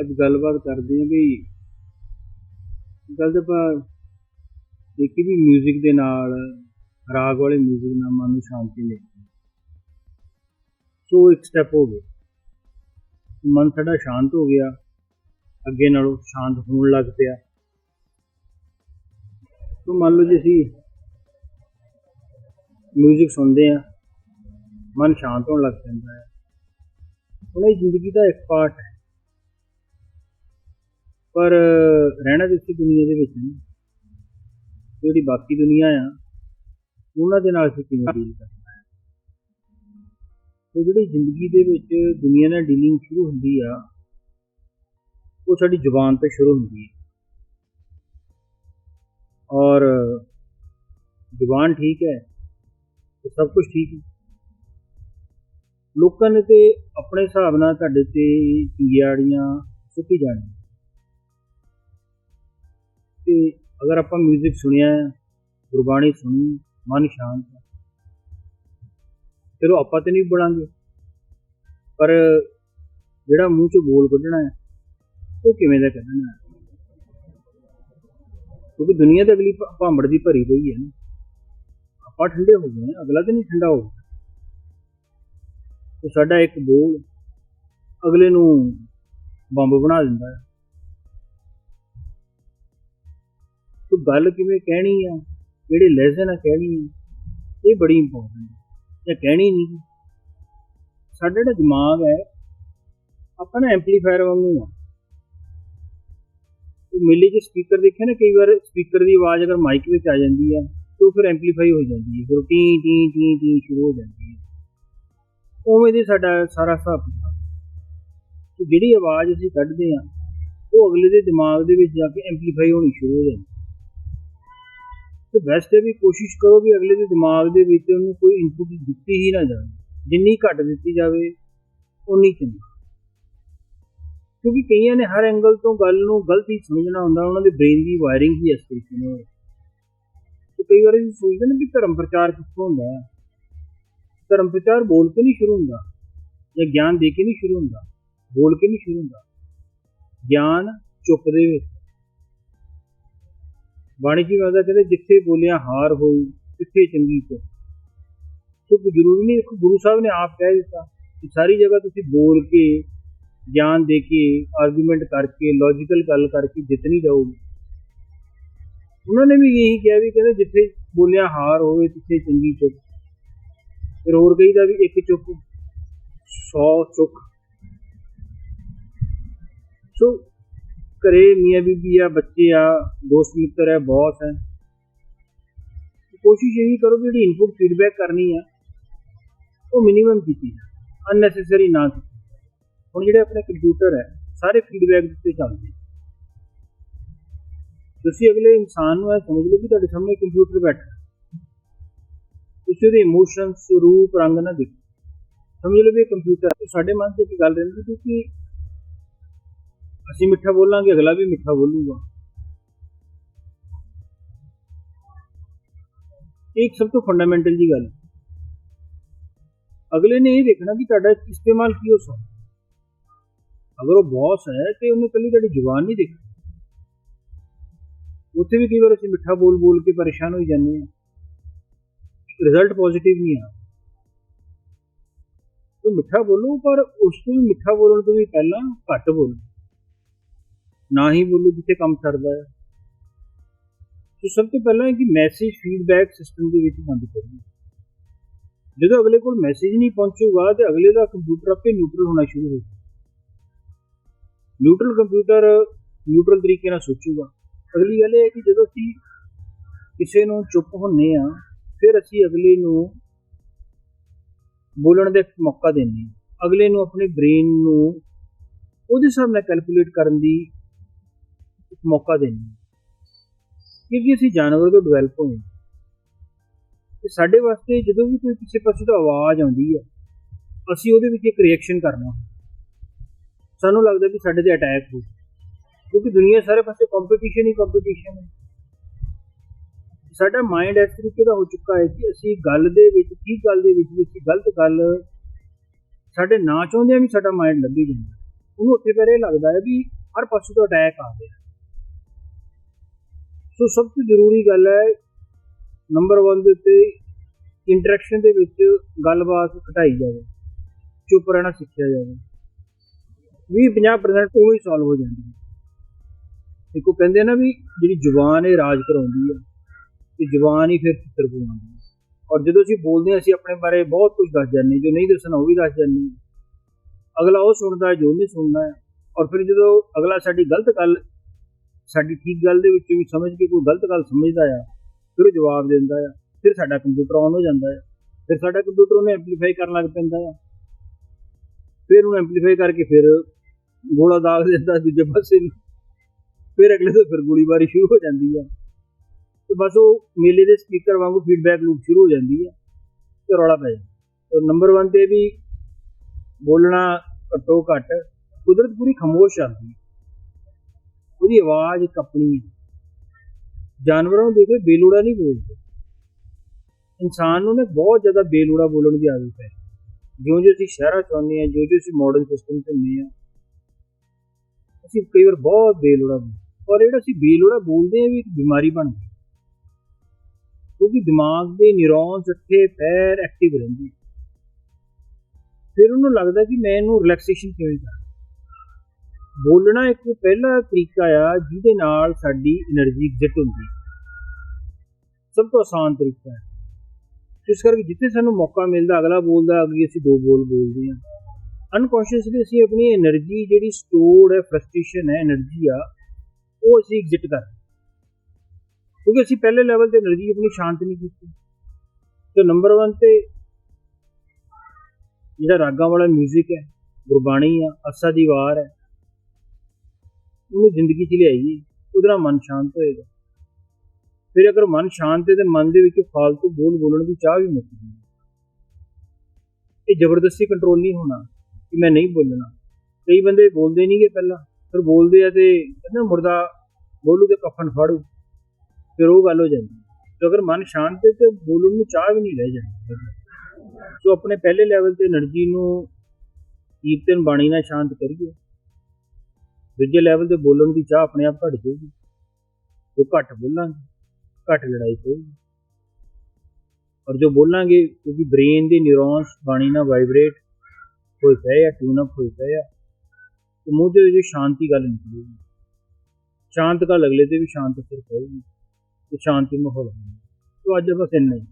ਅੱਜ ਗੱਲਬਾਤ ਕਰਦੇ ਹਾਂ ਵੀ ਗੱਲ ਤਾਂ ਆਪਾਂ ਦੇਖੀ ਵੀ 뮤직 ਦੇ ਨਾਲ ਰਾਗ ਵਾਲੇ 뮤직 ਨਾਲ ਮਨ ਨੂੰ ਸ਼ਾਂਤੀ ਮਿਲਦੀ ਹੈ ਸੋ ਇੱਕ ਸਟੈਪ ਹੋ ਗਿਆ ਮਨ ਸਾਡਾ ਸ਼ਾਂਤ ਹੋ ਗਿਆ ਅੱਗੇ ਨਾਲੋਂ ਸ਼ਾਂਤ ਹੋਣ ਲੱਗ ਪਿਆ ਸੋ ਮੰਨ ਲਓ ਜੇ ਅਸੀਂ 뮤직 ਸੁਣਦੇ ਆ ਮਨ ਸ਼ਾਂਤ ਹੋਣ ਲੱਗ ਪੈਂਦਾ ਹੈ ਹੁਣ ਇਹ ਜ਼ਿੰਦਗੀ ਦਾ ਇੱਕ ਪਾਰਟ ਹੈ ਪਰ ਰਹਿਣਾ ਤਾਂ ਦੁਨੀਆ ਦੇ ਵਿੱਚ ਨਹੀਂ ਜਿਹੜੀ ਬਾਕੀ ਦੁਨੀਆ ਆ, ਉਹਨਾਂ ਦੇ ਨਾਲ ਅਸੀਂ ਕਿਵੇਂ ਡੀਲ ਕਰਨਾ ਹੈ? ਤੇ ਜਿਹੜੀ ਜ਼ਿੰਦਗੀ ਦੇ ਵਿੱਚ ਦੁਨੀਆ ਨਾਲ ਡੀਲਿੰਗ ਸ਼ੁਰੂ ਹੁੰਦੀ ਆ, ਉਹ ਸਾਡੀ ਜ਼ੁਬਾਨ ਤੋਂ ਸ਼ੁਰੂ ਹੁੰਦੀ ਹੈ ਔਰ ਜ਼ੁਬਾਨ ਠੀਕ ਹੈ ਤੇ ਸਭ ਕੁਝ ਠੀਕ ਹੈ। ਲੋਕਾਂ ਨੇ ਤੇ ਆਪਣੇ ਹਿਸਾਬ ਨਾਲ ਤੁਹਾਡੇ ਤੇ ਚਿੰਗਿਆੜੀਆਂ ਸੁੱਟੀ ਜਾਣੀਆਂ ਤੇ ਅਗਰ ਆਪਾਂ 뮤직 ਸੁਣਿਆ ਗੁਰਬਾਣੀ ਸੁਣੀ, ਮਨ ਸ਼ਾਂਤ ਹੈ ਚਲੋ ਆਪਾਂ ਤੇ ਨਹੀਂ ਬਣਾਂਗੇ। ਪਰ ਜਿਹੜਾ ਮੂੰਹ ਚੋਂ ਬੋਲ ਕੱਢਣਾ ਹੈ, ਉਹ ਕਿਵੇਂ ਦਾ ਕੱਢਣਾ ਹੈ? ਕਿਉਂਕਿ ਦੁਨੀਆ ਤੇ ਅਗਲੀ ਭਾਂਬੜ ਦੀ ਭਰੀ ਪਈ ਹੈ ਨਾ। ਆਪਾਂ ਠੰਡੇ ਹੋ ਗਏ ਅਗਲਾ ਤੇ ਨਹੀਂ ਠੰਡਾ ਹੋ ਤੇ ਸਾਡਾ ਇੱਕ ਬੋਲ ਅਗਲੇ ਨੂੰ ਬੰਬ ਬਣਾ ਦਿੰਦਾ ਹੈ। ਗੱਲ ਕਿਵੇਂ ਕਹਿਣੀ ਆ? ਕਿਹੜੇ ਲਹਿਜ਼ੇ ਨਾਲ ਕਹਿਣੀ ਆ? ਇਹ ਬੜੀ ਇੰਪੋਰਟੈਂਟ ਹੈ ਜਾਂ ਕਹਿਣੀ ਨਹੀਂ ਸਾਡਾ ਜਿਹੜਾ ਦਿਮਾਗ ਹੈ, ਆਪਾਂ ਨਾ ਐਂਪਲੀਫਾਇਰ ਵਾਂਗੂ ਆ। ਉਹ ਮਿਲੀ ਚ ਸਪੀਕਰ ਦੇਖਿਆ ਨਾ, ਕਈ ਵਾਰ ਸਪੀਕਰ ਦੀ ਆਵਾਜ਼ ਅਗਰ ਮਾਈਕ ਵਿੱਚ ਆ ਜਾਂਦੀ ਹੈ ਤਾਂ ਉਹ ਫਿਰ ਐਂਪਲੀਫਾਈ ਹੋ ਜਾਂਦੀ ਹੈ ਫਿਰ ਟੀ ਟੀ ਟੀ ਟੀ ਸ਼ੁਰੂ ਹੋ ਜਾਂਦੀ ਹੈ ਉਵੇਂ ਦੀ ਸਾਡਾ ਸਾਰਾ ਹਿਸਾਬ ਕਿਤਾਬ। ਜਿਹੜੀ ਆਵਾਜ਼ ਅਸੀਂ ਕੱਢਦੇ ਆ, ਉਹ ਅਗਲੇ ਦੇ ਦਿਮਾਗ ਦੇ ਵਿੱਚ ਜਾ ਕੇ ਐਂਪਲੀਫਾਈ ਹੋਣੀ ਸ਼ੁਰੂ ਹੋ ਜਾਂਦੀ ਤੇ ਬੈਸਟ ਵੀ ਕੋਸ਼ਿਸ਼ ਕਰੋ ਵੀ ਅਗਲੇ ਦੇ ਦਿਮਾਗ ਦੇ ਵਿੱਚ ਉਹਨੂੰ ਕੋਈ ਇਨਪੁਟ ਦਿੱਤੀ ਹੀ ਨਾ ਜਾਵੇ। ਜਿੰਨੀ ਘੱਟ ਦਿੱਤੀ ਜਾਵੇ ਉਨੀ ਚੰਗੀ। ਕਿਉਂਕਿ ਕਈਆਂ ਨੇ ਹਰ ਐਂਗਲ ਤੋਂ ਗੱਲ ਨੂੰ ਗਲਤ ਹੀ ਸਮਝਣਾ ਹੁੰਦਾ, ਉਹਨਾਂ ਦੇ ਬ੍ਰੇਨ ਦੀ ਵਾਇਰਿੰਗ ਹੀ ਇਸ ਤਰੀਕੇ ਨਾਲ ਤੇ ਕਈ ਵਾਰ ਅਸੀਂ ਸੋਚਦੇ ਨੇ ਕਿ ਧਰਮ ਪ੍ਰਚਾਰ ਕਿੱਥੋਂ ਹੁੰਦਾ ਹੈ? ਧਰਮ ਪ੍ਰਚਾਰ ਬੋਲ ਕੇ ਨਹੀਂ ਸ਼ੁਰੂ ਹੁੰਦਾ, ਜਾਂ ਗਿਆਨ ਦੇ ਕੇ ਨਹੀਂ ਸ਼ੁਰੂ ਹੁੰਦਾ, ਬੋਲ ਕੇ ਨਹੀਂ ਸ਼ੁਰੂ ਹੁੰਦਾ। ਗਿਆਨ ਚੁੱਪ ਦੇ ਵਿੱਚ ਬਾਣੀ ਜੀ ਵਰਦਾ ਕਹਿੰਦੇ ਜਿੱਥੇ ਬੋਲਿਆ ਹਾਰ ਹੋਈ ਤਿੱਥੇ ਚੰਗੀ ਕੋ ਸੋ ਕੋਈ ਜ਼ਰੂਰੀ ਨਹੀਂ ਦੇਖੋ ਗੁਰੂ ਸਾਹਿਬ ਨੇ ਆਪ ਕਹਿ ਦਿੱਤਾ ਕਿ ਸਾਰੀ ਜਗ੍ਹਾ ਤੁਸੀਂ ਬੋਲ ਕੇ ਗਿਆਨ ਦੇ ਕੇ ਆਰਗੂਮੈਂਟ ਕਰਕੇ ਲੌਜੀਕਲ ਗੱਲ ਕਰਕੇ ਜਿੱਤ ਨਹੀਂ ਜਾਓਗੇ ਉਹਨਾਂ ਨੇ ਵੀ ਇਹੀ ਕਿਹਾ ਵੀ ਕਹਿੰਦੇ ਜਿੱਥੇ ਬੋਲਿਆ ਹਾਰ ਹੋਵੇ ਤਿੱਥੇ ਚੰਗੀ ਚੁੱਪ ਫਿਰ ਹੋਰ ਕਹੀਦਾ ਵੀ ਇੱਕ ਚੁੱਪ 100 ਚੁੱਕ ਸੋ ਘਰੇ ਮੀਆਂ ਬੀਬੀ ਆ, ਬੱਚੇ ਆ, ਦੋਸਤ ਮਿੱਤਰ ਹੈ ਬੌਸ ਹੈ। ਕੋਸ਼ਿਸ਼ ਇਹੀ ਕਰੋ ਕਿ ਜਿਹੜੀ ਇਨਪੁਟ ਫੀਡਬੈਕ ਕਰਨੀ ਆ, ਉਹ ਮਿਨੀਮਮ ਕੀਤੀ ਅਨਨੈਸੈਸਰੀ ਨਾ ਕੀਤੀ ਹੁਣ ਜਿਹੜੇ ਆਪਣੇ ਕੰਪਿਊਟਰ ਹੈ, ਸਾਰੇ ਫੀਡਬੈਕ ਦਿੱਤੇ ਚੱਲਦੇ ਤੁਸੀਂ ਅਗਲੇ ਇਨਸਾਨ ਨੂੰ ਇਹ ਸਮਝ ਲਓ ਕਿ ਤੁਹਾਡੇ ਸਾਹਮਣੇ ਕੰਪਿਊਟਰ ਬੈਠਾ। ਤੁਸੀਂ ਉਹਦੇ ਇਮੋਸ਼ਨਸ ਰੂਪ, ਰੰਗ ਨਾ ਦੇਖੋ। ਸਮਝ ਲਓ ਵੀ ਕੰਪਿਊਟਰ ਸਾਡੇ ਮਨ 'ਚ ਇੱਕ ਗੱਲ ਰਹਿੰਦੀ ਕਿਉਂਕਿ ਅਸੀਂ ਮਿੱਠਾ ਬੋਲਾਂਗੇ, ਅਗਲਾ ਵੀ ਮਿੱਠਾ ਬੋਲੂਗਾ। ਇਹ ਇੱਕ ਸਭ ਤੋਂ ਫੰਡਾਮੈਂਟਲ ਜੀ ਗੱਲ। ਹੈ। ਅਗਲੇ ਨੇ ਇਹ ਦੇਖਣਾ ਕਿ ਤੁਹਾਡਾ ਇਸਤੇਮਾਲ ਕੀ ਹੋ ਸਕਦਾ। ਅਗਰ ਉਹ ਬੌਸ ਹੈ, ਤੇ ਉਹਨੂੰ ਕੱਲੀ ਤੁਹਾਡੀ ਜ਼ੁਬਾਨ ਨਹੀਂ ਦੇਖਣੀ ਉੱਥੇ ਵੀ ਕਈ ਵਾਰ ਅਸੀਂ ਮਿੱਠਾ ਬੋਲ ਬੋਲ ਕੇ ਪਰੇਸ਼ਾਨ ਹੋਈ ਜਾਂਦੇ ਹਾਂ। ਰਿਜ਼ਲਟ ਪੋਜ਼ਿਟਿਵ ਨਹੀਂ ਆ। ਤੋ ਮਿੱਠਾ ਬੋਲੋ, ਪਰ ਉਸ ਤੋਂ ਵੀ ਮਿੱਠਾ ਬੋਲਣ ਤੋਂ ਵੀ ਪਹਿਲਾਂ ਘੱਟ ਬੋਲੋ। ਨਾ ਹੀ ਬੋਲੋ ਜਿੱਥੇ ਕੰਮ ਛੱਡਦਾ ਹੈ। ਸੋ ਸਭ ਤੋਂ ਪਹਿਲਾਂ ਹੈ ਕਿ ਮੈਸੇਜ ਫੀਡਬੈਕ ਸਿਸਟਮ ਦੇ ਵਿੱਚ ਬੰਦ ਕਰੋ। ਜਦੋਂ ਅਗਲੇ ਕੋਲ ਮੈਸੇਜ ਨਹੀਂ ਪਹੁੰਚੂਗਾ ਤੇ ਅਗਲੇ ਦਾ ਕੰਪਿਊਟਰ ਆਪੇ ਨਿਊਟਰਲ ਹੋਣਾ ਸ਼ੁਰੂ ਹੋ ਜਾਊਗਾ। ਨਿਊਟਰਲ ਕੰਪਿਊਟਰ ਨਿਊਟਰਲ ਤਰੀਕੇ ਨਾਲ ਸੋਚੂਗਾ। ਅਗਲੀ ਗੱਲ ਇਹ ਹੈ ਕਿ ਜਦੋਂ ਅਸੀਂ ਕਿਸੇ ਨੂੰ ਚੁੱਪ ਹੁੰਨੇ ਆ, ਫਿਰ ਅਸੀਂ ਅਗਲੇ ਨੂੰ ਬੋਲਣ ਦਾ ਮੌਕਾ ਦਿੰਦੇ ਹਾਂ ਅਗਲੇ ਨੂੰ ਆਪਣੇ ਬ੍ਰੇਨ ਨੂੰ ਉਹਦੇ ਹਿਸਾਬ ਨਾਲ ਕੈਲਕੂਲੇਟ ਕਰਨ ਦੀ ਮੌਕਾ ਦਿੰਦੇ ਕਿਉਂਕਿ ਅਸੀਂ ਜਾਨਵਰ ਤੋਂ ਡਿਵੈਲਪ ਹੋਏ ਹਾਂ। ਤੇ ਸਾਡੇ ਵਾਸਤੇ ਜਦੋਂ ਵੀ ਕੋਈ ਪਿੱਛੇ ਪਾਸੇ ਤੋਂ ਆਵਾਜ਼ ਆਉਂਦੀ ਹੈ, ਅਸੀਂ ਉਹਦੇ ਵਿੱਚ ਇੱਕ ਰਿਐਕਸ਼ਨ ਕਰਨਾ ਸਾਨੂੰ ਲੱਗਦਾ ਕਿ ਸਾਡੇ ਤੇ ਅਟੈਕ ਹੋ ਕਿਉਂਕਿ ਦੁਨੀਆ ਸਾਰੇ ਪਾਸੇ ਕੰਪੀਟੀਸ਼ਨ ਹੀ ਕੰਪੀਟੀਸ਼ਨ ਹੈ। ਸਾਡਾ ਮਾਈਂਡ ਇਸ ਤਰੀਕੇ ਦਾ ਹੋ ਚੁੱਕਾ ਹੈ ਕਿ ਅਸੀਂ ਗੱਲ ਦੇ ਵਿੱਚ, ਕੀ ਗੱਲ ਦੇ ਵਿੱਚ ਅਸੀਂ ਗਲਤ ਗੱਲ ਸਾਡੇ ਨਾ ਚਾਹੁੰਦੇ ਵੀ ਸਾਡਾ ਮਾਈਂਡ ਲੱਭੀ ਜਾਂਦਾ ਉਹਨੂੰ ਉੱਥੇ ਫਿਰ ਇਹ ਲੱਗਦਾ ਹੈ ਵੀ ਹਰ ਪਾਸੇ ਤੋਂ ਅਟੈਕ ਆ ਰਿਹਾ ਸੋ ਸਭ ਤੋਂ ਜ਼ਰੂਰੀ ਗੱਲ ਹੈ ਨੰਬਰ 1 ਦੇ ਉੱਤੇ ਇੰਟਰੈਕਸ਼ਨ ਦੇ ਵਿੱਚ ਗੱਲਬਾਤ ਘਟਾਈ ਜਾਵੇ, ਚੁੱਪ ਰਹਿਣਾ ਸਿੱਖਿਆ ਜਾਵੇ। 20-50% ਉਵੇਂ ਹੀ ਸੋਲਵ ਹੋ ਜਾਂਦੀ ਹੈ। ਇੱਕੋ ਕਹਿੰਦੇ ਨਾ ਵੀ ਜਿਹੜੀ ਜ਼ੁਬਾਨ ਇਹ ਰਾਜ ਕਰਾਉਂਦੀ ਹੈ ਤੇ ਜ਼ੁਬਾਨ ਹੀ ਫਿਰ ਚਿੱਤਰ ਬਣਾਉਂਦੀ ਹੈ ਔਰ ਜਦੋਂ ਅਸੀਂ ਬੋਲਦੇ ਹਾਂ, ਅਸੀਂ ਆਪਣੇ ਬਾਰੇ ਬਹੁਤ ਕੁਝ ਦੱਸ ਜਾਂਦੇ ਜੋ ਨਹੀਂ ਦੱਸਣਾ ਉਹ ਵੀ ਦੱਸ ਜਾਂਦੇ ਅਗਲਾ ਉਹ ਸੁਣਦਾ ਜੋ ਨਹੀਂ ਸੁਣਦਾ ਔਰ ਫਿਰ ਜਦੋਂ ਅਗਲਾ ਸਾਡੀ ਗਲਤ ਗੱਲ ਸਾਡੀ ਠੀਕ ਗੱਲ ਦੇ ਵਿੱਚ ਵੀ ਸਮਝ ਕੇ ਕੋਈ ਗਲਤ ਗੱਲ ਸਮਝਦਾ ਆ, ਫਿਰ ਉਹ ਜਵਾਬ ਦਿੰਦਾ ਆ, ਫਿਰ ਸਾਡਾ ਕੰਪਿਊਟਰ ਆਨ ਹੋ ਜਾਂਦਾ ਆ, ਫਿਰ ਸਾਡਾ ਕੰਪਿਊਟਰ ਉਹਨੂੰ ਐਮਪਲੀਫਾਈ ਕਰਨ ਲੱਗ ਪੈਂਦਾ ਆ। ਫਿਰ ਉਹਨੂੰ ਐਮਪਲੀਫਾਈ ਕਰਕੇ ਫਿਰ ਗੋਲਾ ਦਾਗ ਦਿੰਦਾ ਦੂਜੇ ਪਾਸੇ ਨੂੰ। ਫਿਰ ਅਗਲੇ ਤੋਂ ਫਿਰ ਗੋਲੀਬਾਰੀ ਸ਼ੁਰੂ ਹੋ ਜਾਂਦੀ ਆ। ਤੇ ਬਸ ਉਹ ਮੇਲੇ ਦੇ ਸਪੀਕਰ ਵਾਂਗੂ ਫੀਡਬੈਕ ਲੂਪ ਸ਼ੁਰੂ ਹੋ ਜਾਂਦੀ ਆ ਤੇ ਰੌਲਾ ਪੈ ਜਾਂਦਾ। ਤੇ ਨੰਬਰ 1 ਤੇ ਵੀ ਬੋਲਣਾ ਘੱਟੋ ਘੱਟ ਕੁਦਰਤ ਪੂਰੀ ਖਾਮੋਸ਼ ਆਉਂਦੀ ਹੈ ਉਹਦੀ ਆਵਾਜ਼ ਇੱਕ ਆਪਣੀ ਹੈ। ਜਾਨਵਰਾਂ ਨੂੰ ਦੇਖੋ ਬੇਲੋੜਾ ਨਹੀਂ ਬੋਲਦੇ। ਇਨਸਾਨ ਨੂੰ ਨਾ ਬਹੁਤ ਜ਼ਿਆਦਾ ਬੇਲੋੜਾ ਬੋਲਣ ਦੀ ਆਦਤ ਹੈ। ਜਿਉਂ ਜਿਉਂ ਅਸੀਂ ਸ਼ਹਿਰਾਂ ਚ ਆਉਂਦੇ ਹਾਂ, ਜਿਉਂ ਜਿਉਂ ਅਸੀਂ ਮਾਡਰਨ ਸਿਸਟਮ ਚ ਹੁੰਦੇ ਹਾਂ, ਅਸੀਂ ਕਈ ਵਾਰ ਬਹੁਤ ਬੇਲੋੜਾ ਬੋਲਦੇ ਔਰ ਜਿਹੜਾ ਅਸੀਂ ਬੇਲੋੜਾ ਬੋਲਦੇ ਹਾਂ ਵੀ ਇੱਕ ਬਿਮਾਰੀ ਬਣ ਗਈ। ਕਿਉਂਕਿ ਦਿਮਾਗ ਦੇ ਨਿਊਰੋਨਸ ਇੱਥੇ ਪੈਰ ਐਕਟਿਵ ਰਹਿੰਦੇ ਫਿਰ ਉਹਨੂੰ ਲੱਗਦਾ ਕਿ ਮੈਂ ਇਹਨੂੰ ਰਿਲੈਕਸੇਸ਼ਨ ਕਿਵੇਂ ਕਰਾਂ? ਬੋਲਣਾ ਇੱਕ ਪਹਿਲਾ ਤਰੀਕਾ ਆ ਜਿਹਦੇ ਨਾਲ ਸਾਡੀ એનર્ਜੀ ਐਗਜ਼ਿਟ ਹੁੰਦੀ ਸਭ ਤੋਂ ਆਸਾਨ ਤਰੀਕਾ ਹੈ। ਇਸ ਕਰਕੇ ਜਿੱਥੇ ਸਾਨੂੰ ਮੌਕਾ ਮਿਲਦਾ, ਅਗਲਾ ਬੋਲਦਾ ਅਗਲੀ ਅਸੀਂ ਦੋ ਬੋਲ ਬੋਲਦੇ ਹਾਂ। ਅਨਕੌਂਸ਼ੀਅਸਲੀ ਅਸੀਂ ਆਪਣੀ એનર્ਜੀ ਜਿਹੜੀ ਸਟੋਰਡ ਹੈ ਫਰਸਟ੍ਰੇਸ਼ਨ ਹੈ એનર્ਜੀ ਆ, ਉਹ ਅਸੀਂ ਐਗਜ਼ਿਟ ਕਰ ਕਿਉਂਕਿ ਅਸੀਂ ਪਹਿਲੇ ਲੈਵਲ ਤੇ એનર્ਜੀ ਆਪਣੀ ਸ਼ਾਂਤ ਨਹੀਂ ਕੀਤੀ। ਤੇ ਨੰਬਰ 1 ਤੇ ਜਿਹੜਾ ਰਾਗਾਂ ਵਾਲਾ 뮤직 ਹੈ, ਗੁਰਬਾਣੀ ਆ ਅਸਾ ਦੀ ਵਾਰ ਹੈ ਉਹਨੂੰ ਜ਼ਿੰਦਗੀ 'ਚ ਲਿਆਈਏ ਉਹਦਾ ਨਾਲ ਮਨ ਸ਼ਾਂਤ ਹੋਏਗਾ। ਫਿਰ ਅਗਰ ਮਨ ਸ਼ਾਂਤ ਹੈ ਤੇ ਮਨ ਦੇ ਵਿੱਚ ਫालतू ਬੋਲ ਬੋਲਣ ਦੀ ਚਾਹ ਵੀ ਮੁੱਕ ਜਾਂਦੀ ਇਹ ਜ਼ਬਰਦਸਤੀ ਕੰਟਰੋਲ ਨਹੀਂ ਹੋਣਾ ਕਿ ਮੈਂ ਨਹੀਂ ਬੋਲਣਾ। ਕਈ ਬੰਦੇ ਬੋਲਦੇ ਨਹੀਂਗੇ ਪਹਿਲਾਂ। ਫਿਰ ਬੋਲਦੇ ਆ ਤੇ ਕਹਿੰਦਾ ਮੁਰਦਾ ਬੋਲੂ ਤੇ ਕਫਨ ਫਾੜੂ। ਫਿਰ ਉਹ ਗੱਲ ਹੋ ਜਾਂਦੀ। ਤੇ ਅਗਰ ਮਨ ਸ਼ਾਂਤ ਹੈ ਤੇ ਬੋਲਣ ਨੂੰ ਚਾਹ ਵੀ ਨਹੀਂ ਰਹਿ ਜਾਂਦੀ। ਸੋ ਆਪਣੇ ਪਹਿਲੇ ਲੈਵਲ ਤੇ એનર્ਜੀ ਨੂੰ ਕੀਰਤਨ ਬਾਣੀ ਨਾਲ ਸ਼ਾਂਤ ਕਰੀਏ। ਦੂਜੇ ਲੈਵਲ ਤੇ ਬੋਲਣ ਦੀ ਚਾਹ ਆਪਣੇ ਆਪ ਘਟ ਜਾਊਗੀ ਜੋ ਘੱਟ ਬੋਲਾਂਗੇ, ਘੱਟ ਲੜਾਈ ਹੋਊਗੀ ਔਰ ਜੋ ਬੋਲਾਂਗੇ, ਕਿਉਂਕਿ ਬ੍ਰੇਨ ਦੇ ਨਿਊਰੋਨਸ ਬਾਣੀ ਨਾਲ ਵਾਈਬ੍ਰੇਟ ਹੋਏ ਪਏ ਆ ਟਿਊਨ ਅਪ ਹੋਏ ਪਏ ਆ, ਤੇ ਮੂੰਹ ਦੇ ਵਿੱਚ ਸ਼ਾਂਤੀ ਗੱਲ ਨਿਕਲੇਗੀ। ਸ਼ਾਂਤ ਗੱਲ ਅਗਲੇ ਤੇ ਵੀ ਸ਼ਾਂਤ ਅਸਰ ਪਊਗੀ, ਤੇ ਸ਼ਾਂਤੀ ਮਾਹੌਲ ਹੋਊਗਾ ਸੋ ਅੱਜ ਬਸ ਇੰਨਾ ਹੀ।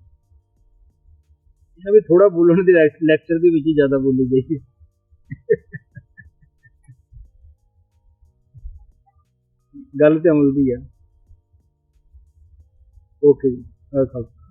ਇਹ ਵੀ ਥੋੜਾ ਬੋਲਣ ਦੇ ਲੈਕਚਰ ਦੇ ਵਿੱਚ ਹੀ ਜ਼ਿਆਦਾ ਬੋਲੀ ਗਈ ਗੱਲ ਤੇ ਅਮਲ ਦੀ ਆ। ਓਕੇ ਜੀ ਖਾਲਸਾ